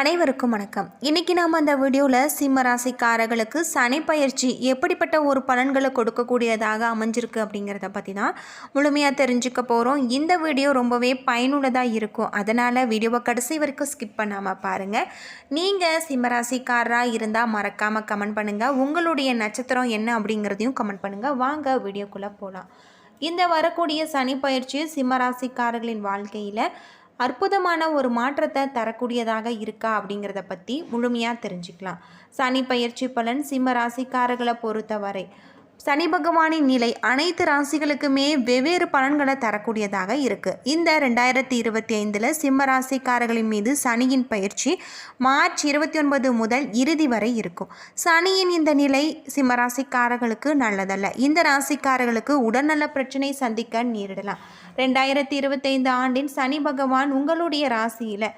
அனைவருக்கும் வணக்கம். இன்றைக்கி நாம் அந்த வீடியோவில் சிம்ம ராசிக்காரர்களுக்கு சனி பயிற்சி எப்படிப்பட்ட ஒரு பலன்களை கொடுக்கக்கூடியதாக அமைஞ்சிருக்கு அப்படிங்கிறத பற்றி தான் முழுமையாக தெரிஞ்சுக்க போகிறோம் இந்த வீடியோ ரொம்பவே பயனுள்ளதாக இருக்கும். அதனால் வீடியோவை கடைசி வரைக்கும் ஸ்கிப் பண்ணாமல் பாருங்கள் நீங்கள் சிம்ம ராசிக்காரராக இருந்தால் மறக்காமல் கமெண்ட் பண்ணுங்கள் உங்களுடைய நட்சத்திரம் என்ன அப்படிங்கிறதையும் கமெண்ட் பண்ணுங்கள் வாங்க வீடியோக்குள்ளே போகலாம் இந்த வரக்கூடிய சனி பயிற்சி சிம்ம ராசிக்காரர்களின் வாழ்க்கையில் அற்புதமான ஒரு மாற்றத்தை தரக்கூடியதாக இருக்கா அப்படிங்கிறத பற்றி முழுமையாக தெரிஞ்சுக்கலாம். சனி பயிற்சி பலன் சிம்ம ராசிக்காரர்களை பொறுத்தவரை சனி பகவானின் நிலை அனைத்து ராசிகளுக்குமே வெவ்வேறு பலன்களை தரக்கூடியதாக இருக்குது இந்த ரெண்டாயிரத்தி இருபத்தி ஐந்தில் சிம்ம ராசிக்காரர்களின் மீது சனியின் பயிற்சி மார்ச் இருபத்தி ஒன்பது முதல் இறுதி வரை இருக்கும். சனியின் இந்த நிலை சிம்ம ராசிக்காரர்களுக்கு நல்லதல்ல. இந்த ராசிக்காரர்களுக்கு உடல்நல பிரச்சனை சந்திக்க நேரிடலாம். ரெண்டாயிரத்தி இருபத்தைந்து ஆண்டின் சனி பகவான் உங்களுடைய ராசியில்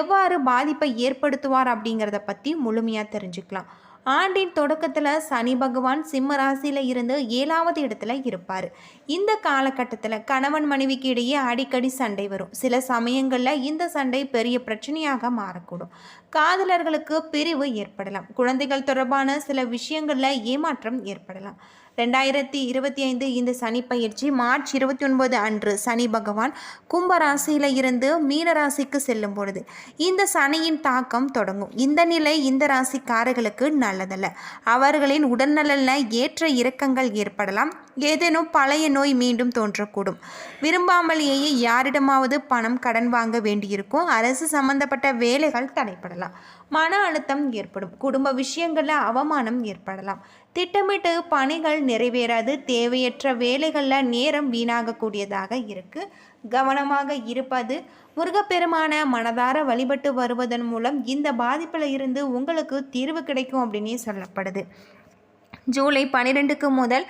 எவ்வாறு பாதிப்பை ஏற்படுத்துவார் அப்படிங்கிறத பற்றி முழுமையாக தெரிஞ்சுக்கலாம். ஆண்டின் தொடக்கத்தில் சனி பகவான் சிம்ம ராசியில் இருந்து ஏழாவது இடத்துல இருப்பார். இந்த காலகட்டத்தில் கணவன் மனைவிக்கு இடையே அடிக்கடி சண்டை வரும். சில சமயங்களில் இந்த சண்டை பெரிய பிரச்சனையாக மாறக்கூடும். காதலர்களுக்கு பிரிவு ஏற்படலாம். குழந்தைகள் தொடர்பான சில விஷயங்களில் ஏமாற்றம் ஏற்படலாம். ரெண்டாயிரத்தி இருபத்தி ஐந்து இந்த சனி பயிற்சி மார்ச் இருபத்தி ஒன்பது அன்று சனி பகவான் கும்ப ராசியில் இருந்து மீன ராசிக்கு செல்லும் பொழுது இந்த சனியின் தாக்கம் தொடங்கும். இந்த நிலை இந்த ராசிக்காரர்களுக்கு நல்லதல்ல. அவர்களின் உடல்நலனில் ஏற்ற இறக்கங்கள் ஏற்படலாம். ஏதேனும் பழைய நோய் மீண்டும் தோன்றக்கூடும். விரும்பாமலேயே யாரிடமாவது பணம் கடன் வாங்க வேண்டியிருக்கும். அரசு சம்பந்தப்பட்ட வேலைகள் தடைப்படலாம். மன அழுத்தம் ஏற்படும். குடும்ப விஷயங்களில் அவமானம் ஏற்படலாம். திட்டமிட்டு பணிகள் நிறைவேறாது தேவையற்ற வேலைகளில் நேரம் வீணாகக்கூடியதாக இருக்குது கவனமாக இருப்பது முருகப்பெருமான மனதார வழிபட்டு வருவதன் மூலம் இந்த பாதிப்பில் இருந்து உங்களுக்கு தீர்வு கிடைக்கும் அப்படின்னே சொல்லப்படுது. ஜூலை பன்னிரெண்டுக்கு முதல்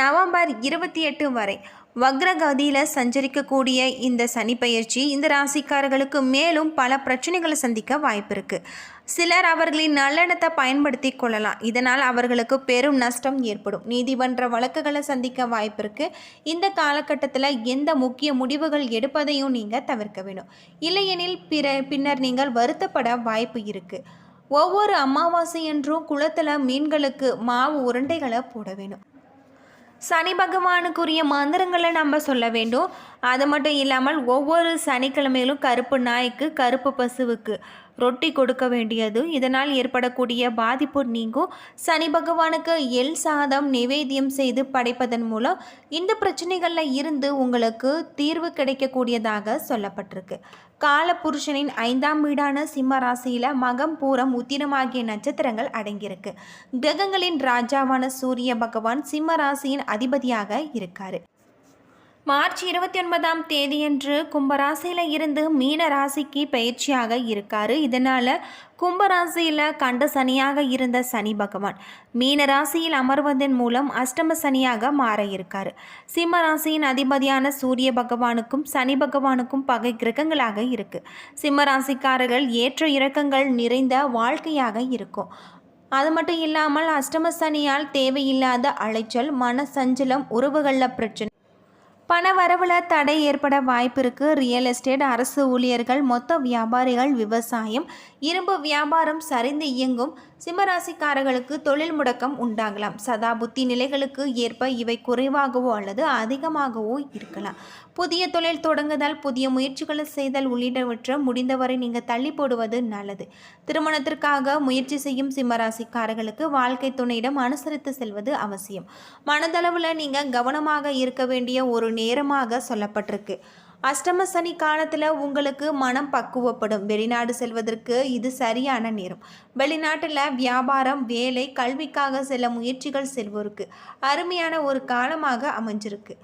நவம்பர் இருபத்தி எட்டு வரை வக்ரகதியில் சஞ்சரிக்கக்கூடிய இந்த சனி பயிற்சி இந்த ராசிக்காரர்களுக்கு மேலும் பல பிரச்சனைகளை சந்திக்க வாய்ப்பு இருக்குது சிலர் அவர்களின் நல்லெண்ணத்தை பயன்படுத்தி கொள்ளலாம். இதனால் அவர்களுக்கு பெரும் நஷ்டம் ஏற்படும். நீதிமன்ற வழக்குகளை சந்திக்க வாய்ப்பு இருக்குது இந்த காலகட்டத்தில் எந்த முக்கிய முடிவுகள் எடுப்பதையும் நீங்கள் தவிர்க்க வேண்டும் இல்லையெனில் பிற பின்னர் நீங்கள் வருத்தப்பட வாய்ப்பு இருக்குது ஒவ்வொரு அமாவாசையன்றும் குளத்தில் மீன்களுக்கு மாவு உருண்டைகளை போட வேணும். சனி பகவானுக்குரிய மந்திரங்களை நம்ம சொல்ல வேண்டும். அது மட்டும் இல்லாமல் ஒவ்வொரு சனிக்கிழமையிலும் கருப்பு நாய்க்கு கருப்பு பசுவுக்கு. ரொட்டி கொடுக்க வேண்டியது இதனால் ஏற்படக்கூடிய பாதிப்பு நீங்கும். சனி பகவானுக்கு எல் சாதம் நிவேத்தியம் செய்து படைப்பதன் மூலம் இந்த பிரச்சனைகளில் இருந்து உங்களுக்கு தீர்வு கிடைக்கக்கூடியதாக சொல்லப்பட்டிருக்கு. காலபுருஷனின் ஐந்தாம் வீடான சிம்ம ராசியில் மகம் பூரம் உத்திரம் ஆகிய நட்சத்திரங்கள் அடங்கியிருக்கு. கிரகங்களின் ராஜாவான சூரிய பகவான் சிம்ம ராசியின் அதிபதியாக இருக்காரு. மார்ச் இருபத்தி ஒன்பதாம் தேதியன்று கும்பராசியில் இருந்து மீன ராசிக்கு பயிற்சியாக இருக்கார். இதனால் கும்பராசியில் கண்ட சனியாக இருந்த சனி பகவான் மீன ராசியில் அமர்வதன் மூலம் அஷ்டம சனியாக மாற இருக்கார். சிம்ம ராசியின் அதிபதியான சூரிய பகவானுக்கும் சனி பகவானுக்கும் பகை கிரகங்களாக இருக்கு. சிம்ம ராசிக்காரர்கள் ஏற்ற இறக்கங்கள் நிறைந்த வாழ்க்கையாக இருக்கும். அது மட்டும் இல்லாமல் அஷ்டம சனியால் தேவையில்லாத அலைச்சல் மன சஞ்சலம் உறவுகளில் பிரச்சனை பண வரவில் தடை ஏற்பட வாய்ப்பு இருக்குது ரியல் எஸ்டேட் அரசு ஊழியர்கள் மொத்த வியாபாரிகள் விவசாயம் இரும்பு வியாபாரம் சரிந்து இயங்கும் சிம்மராசிக்காரர்களுக்கு தொழில் முடக்கம் உண்டாகலாம். சதா புத்தி நிலைகளுக்கு ஏற்ப இவை குறைவாகவோ அல்லது அதிகமாகவோ இருக்கலாம். புதிய தொழில் தொடங்குதல் புதிய முயற்சிகளை செய்தல் உள்ளிட்டவற்றை முடிந்தவரை நீங்கள் தள்ளி போடுவது நல்லது. திருமணத்திற்காக முயற்சி செய்யும் சிம்மராசிக்காரர்களுக்கு வாழ்க்கை துணையிடம் அனுசரித்து செல்வது அவசியம். மனதளவில் நீங்கள் கவனமாக இருக்க வேண்டிய ஒரு நேரமாக சொல்லப்பட்டிருக்கு. அஷ்டம சனி காலத்தில் உங்களுக்கு மனம் பக்குவப்படும். வெளிநாடு செல்வதற்கு இது சரியான நேரம். வெளிநாட்டில் வியாபாரம் வேலை கல்விக்காக செல்ல முயற்சிகள் செல்வோருக்கு அருமையான ஒரு காலமாக அமைஞ்சிருக்கு.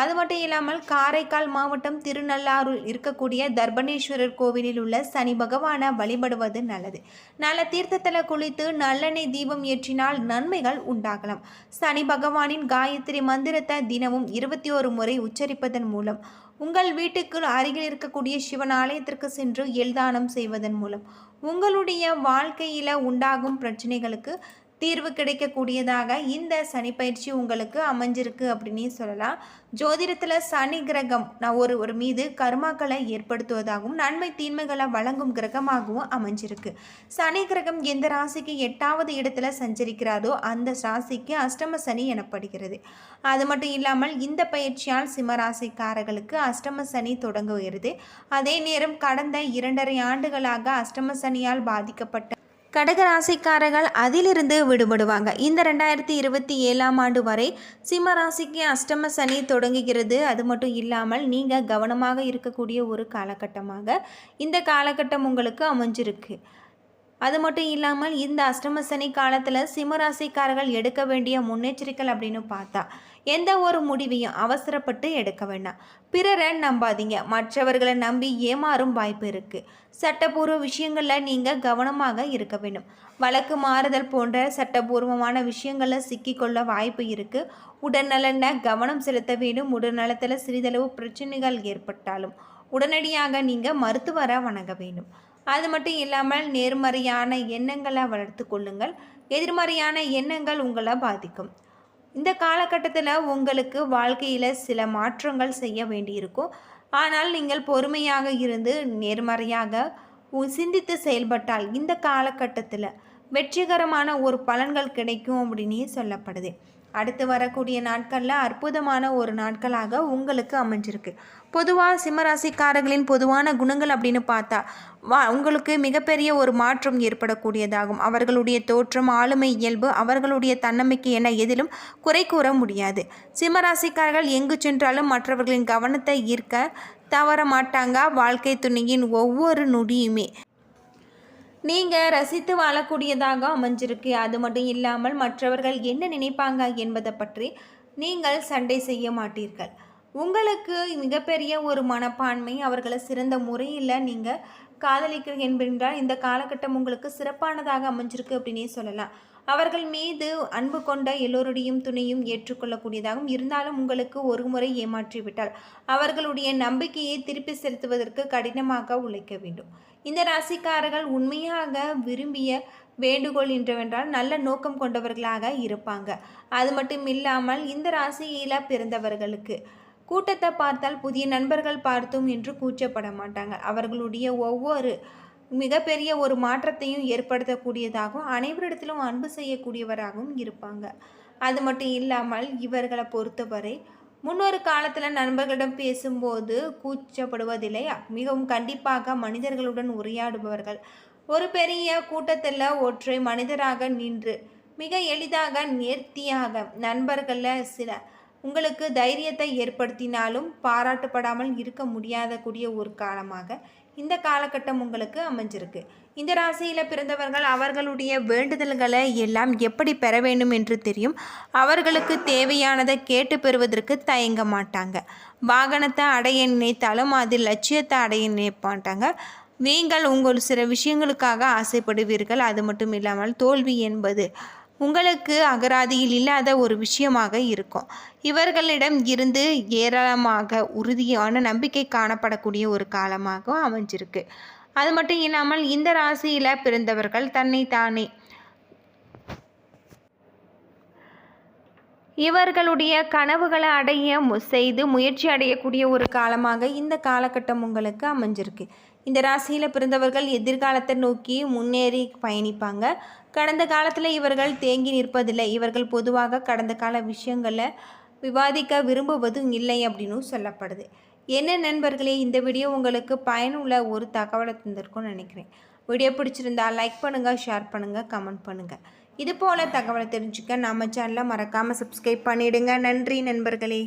அது மட்டும் இல்லாமல் காரைக்கால் மாவட்டம் திருநள்ளாரூர் இருக்கக்கூடிய தர்பணேஸ்வரர் கோவிலில் உள்ள சனி பகவானை வழிபடுவது நல்லது. நல்ல தீர்த்தத்தில் குளித்து நல்லெண்ணெய் தீபம் ஏற்றினால் நன்மைகள் உண்டாகலாம். சனி பகவானின் காயத்ரி மந்திரத்தை தினமும் இருபத்தி ஒரு முறை உச்சரிப்பதன் மூலம் உங்கள் வீட்டுக்கு அருகில் இருக்கக்கூடிய சிவன் ஆலயத்திற்கு சென்று எல்தானம் செய்வதன் மூலம் உங்களுடைய வாழ்க்கையில் உண்டாகும் பிரச்சனைகளுக்கு தீர்வு கிடைக்கக்கூடியதாக இந்த சனி பயிற்சி உங்களுக்கு அமைஞ்சிருக்கு அப்படின்னு சொல்லலாம். ஜோதிடத்தில் சனி கிரகம் நான் ஒரு ஒரு மீது கர்மாக்களை ஏற்படுத்துவதாகவும் நன்மை தீன்மைகளை வழங்கும் கிரகமாகவும் அமைஞ்சிருக்கு. சனி கிரகம் எந்த ராசிக்கு எட்டாவது இடத்துல சஞ்சரிக்கிறாரோ அந்த ராசிக்கு அஷ்டம சனி எனப்படுகிறது. அது மட்டும் இல்லாமல் இந்த பயிற்சியால் சிம்மராசிக்காரர்களுக்கு அஷ்டம சனி தொடங்குகிறது. அதே நேரம் கடந்த இரண்டரை ஆண்டுகளாக அஷ்டம சனியால் பாதிக்கப்பட்ட கடகராசிக்காரர்கள் அதிலிருந்து விடுபடுவாங்க. இந்த ரெண்டாயிரத்தி இருபத்தி ஏழாம் ஆண்டு வரை சிம்ம ராசிக்கு அஷ்டம சனி தொடங்குகிறது. அது மட்டும் இல்லாமல் நீங்கள் கவனமாக இருக்கக்கூடிய ஒரு காலகட்டமாக இந்த காலகட்டம் உங்களுக்கு அமைஞ்சிருக்கு. அது மட்டும் இல்லாமல் இந்த அஷ்டம சனி காலத்தில் சிம்மராசிக்காரர்கள் எடுக்க வேண்டிய முன்னெச்சரிக்கை அப்படின்னு பார்த்தா எந்த ஒரு முடிவையும் அவசரப்பட்டு எடுக்க வேண்டாம். பிறரை நம்பாதீங்க. மற்றவர்களை நம்பி ஏமாறும் வாய்ப்பு இருக்குது சட்டப்பூர்வ விஷயங்களில் நீங்கள் கவனமாக இருக்க வேண்டும். வழக்கு மாறுதல் போன்ற சட்டபூர்வமான விஷயங்களில் சிக்கிக்கொள்ள வாய்ப்பு இருக்குது உடல்நலன கவனம் செலுத்த வேண்டும். உடல்நலத்தில் சிறிதளவு பிரச்சனைகள் ஏற்பட்டாலும் உடனடியாக நீங்கள் மருத்துவரை வணங்க வேண்டும். அது மட்டும் இல்லாமல் நேர்மறையான எண்ணங்களை வளர்த்து கொள்ளுங்கள். எதிர்மறையான எண்ணங்கள் உங்களை பாதிக்கும். இந்த காலகட்டத்தில் உங்களுக்கு வாழ்க்கையில் சில மாற்றங்கள் செய்ய வேண்டியிருக்கும். ஆனால் நீங்கள் பொறுமையாக இருந்து நேர்மறையாக சிந்தித்து செயல்பட்டால் இந்த காலகட்டத்தில் வெற்றிகரமான ஒரு பலன்கள் கிடைக்கும் அப்படின்னு சொல்லப்படுது. அடுத்து வரக்கூடிய நாட்களில் அற்புதமான ஒரு நாட்களாக உங்களுக்கு அமைஞ்சிருக்கு. பொதுவாக சிம்மராசிக்காரர்களின் பொதுவான குணங்கள் அப்படின்னு பார்த்தா வா உங்களுக்கு மிகப்பெரிய ஒரு மாற்றம் ஏற்படக்கூடியதாகும். அவர்களுடைய தோற்றம் ஆளுமை இயல்பு அவர்களுடைய தன்னம்பிக்கை என எதிலும் குறை கூற முடியாது. சிம்மராசிக்காரர்கள் எங்கு சென்றாலும் மற்றவர்களின் கவனத்தை ஈர்க்க தவற மாட்டாங்க. வாழ்க்கை துணையின் ஒவ்வொரு நொடியுமே நீங்கள் ரசித்து வாழக்கூடியதாக அமைஞ்சிருக்கு. அது மட்டும் இல்லாமல் மற்றவர்கள் என்ன நினைப்பாங்க என்பதை பற்றி நீங்கள் சண்டை செய்ய மாட்டீர்கள். உங்களுக்கு மிகப்பெரிய ஒரு மனப்பான்மை அவர்களை சிறந்த முறையில் நீங்கள் காதலிக்கிறீங்க என்பென்றால் இந்த காலகட்டம் உங்களுக்கு சிறப்பானதாக அமைஞ்சிருக்கு அப்படின்னே சொல்லலாம். அவர்கள் மீது அன்பு கொண்ட எல்லோருடையும் துணையும் ஏற்றுக்கொள்ளக்கூடியதாகவும் இருந்தாலும் உங்களுக்கு ஒரு முறை ஏமாற்றிவிட்டால் அவர்களுடைய நம்பிக்கையை திருப்பி செலுத்துவதற்கு கடினமாக உழைக்க வேண்டும். இந்த ராசிக்காரர்கள் உண்மையாக விரும்பிய வேண்டுகோள் என்றவென்றால் நல்ல நோக்கம் கொண்டவர்களாக இருப்பாங்க. அது மட்டும் இல்லாமல் இந்த ராசியில் பிறந்தவர்களுக்கு கூட்டத்தை பார்த்தால் புதிய நண்பர்கள் பார்த்தோம் என்று கூச்சப்பட மாட்டாங்க. அவர்களுடைய ஒவ்வொரு மிகப்பெரிய ஒரு மாற்றத்தையும் ஏற்படுத்தக்கூடியதாகவும் அனைவரிடத்திலும் அன்பு செய்யக்கூடியவராகவும் இருப்பாங்க. அது மட்டும் இல்லாமல் இவர்களை பொறுத்தவரை முன்னொரு காலத்தில் நண்பர்களிடம் பேசும்போது கூச்சப்படுவதில்லை. மிகவும் கண்டிப்பாக மனிதர்களுடன் உரையாடுபவர்கள். ஒரு பெரிய கூட்டத்தில் ஒற்றை மனிதராக நின்று மிக எளிதாக நேர்த்தியாக நண்பர்களில் சில உங்களுக்கு தைரியத்தை ஏற்படுத்தினாலும் பாராட்டப்படாமல் இருக்க முடியாத கூடிய ஒரு காலமாக இந்த காலகட்டம் உங்களுக்கு அமைஞ்சிருக்கு. இந்த ராசியில் பிறந்தவர்கள் அவர்களுடைய வேண்டுதல்களை எல்லாம் எப்படி பெற வேண்டும் என்று தெரியும். அவர்களுக்கு தேவையானதை கேட்டு பெறுவதற்கு தயங்க மாட்டாங்க. வாகனத்தை அடைய நினைத்தாலும் அதில் லட்சியத்தை அடைய நினைப்பாட்டாங்க நீங்கள் உங்கள் சில விஷயங்களுக்காக ஆசைப்படுவீர்கள். அது மட்டும் இல்லாமல் தோல்வி என்பது உங்களுக்கு அகராதியில் இல்லாத ஒரு விஷயமாக இருக்கும். இவர்களிடம் இருந்து ஏராளமாக உறுதியான நம்பிக்கை காணப்படக்கூடிய ஒரு காலமாக அமைஞ்சிருக்கு. அது மட்டும் இல்லாமல் இந்த ராசியில் பிறந்தவர்கள் தன்னை தானே இவர்களுடைய கனவுகளை அடைய செய்து முயற்சி அடையக்கூடிய ஒரு காலமாக இந்த காலகட்டம் உங்களுக்கு அமைஞ்சிருக்கு. இந்த ராசியில் பிறந்தவர்கள் எதிர்காலத்தை நோக்கி முன்னேறி பயணிப்பாங்க. கடந்த காலத்தில் இவர்கள் தேங்கி நிற்பதில்லை. இவர்கள் பொதுவாக கடந்த கால விஷயங்களை விவாதிக்க விரும்புவதும் இல்லை அப்படின்னு சொல்லப்படுது. என்ன நண்பர்களே இந்த வீடியோ உங்களுக்கு பயனுள்ள ஒரு தகவலை தந்திருக்கும்னு நினைக்கிறேன். வீடியோ பிடிச்சிருந்தா லைக் பண்ணுங்கள் ஷேர் பண்ணுங்கள் கமெண்ட் பண்ணுங்கள் இது போல் தகவலை தெரிஞ்சுக்க நம்ம சேனலை மறக்காமல் சப்ஸ்கிரைப் பண்ணிவிடுங்க நன்றி நண்பர்களே.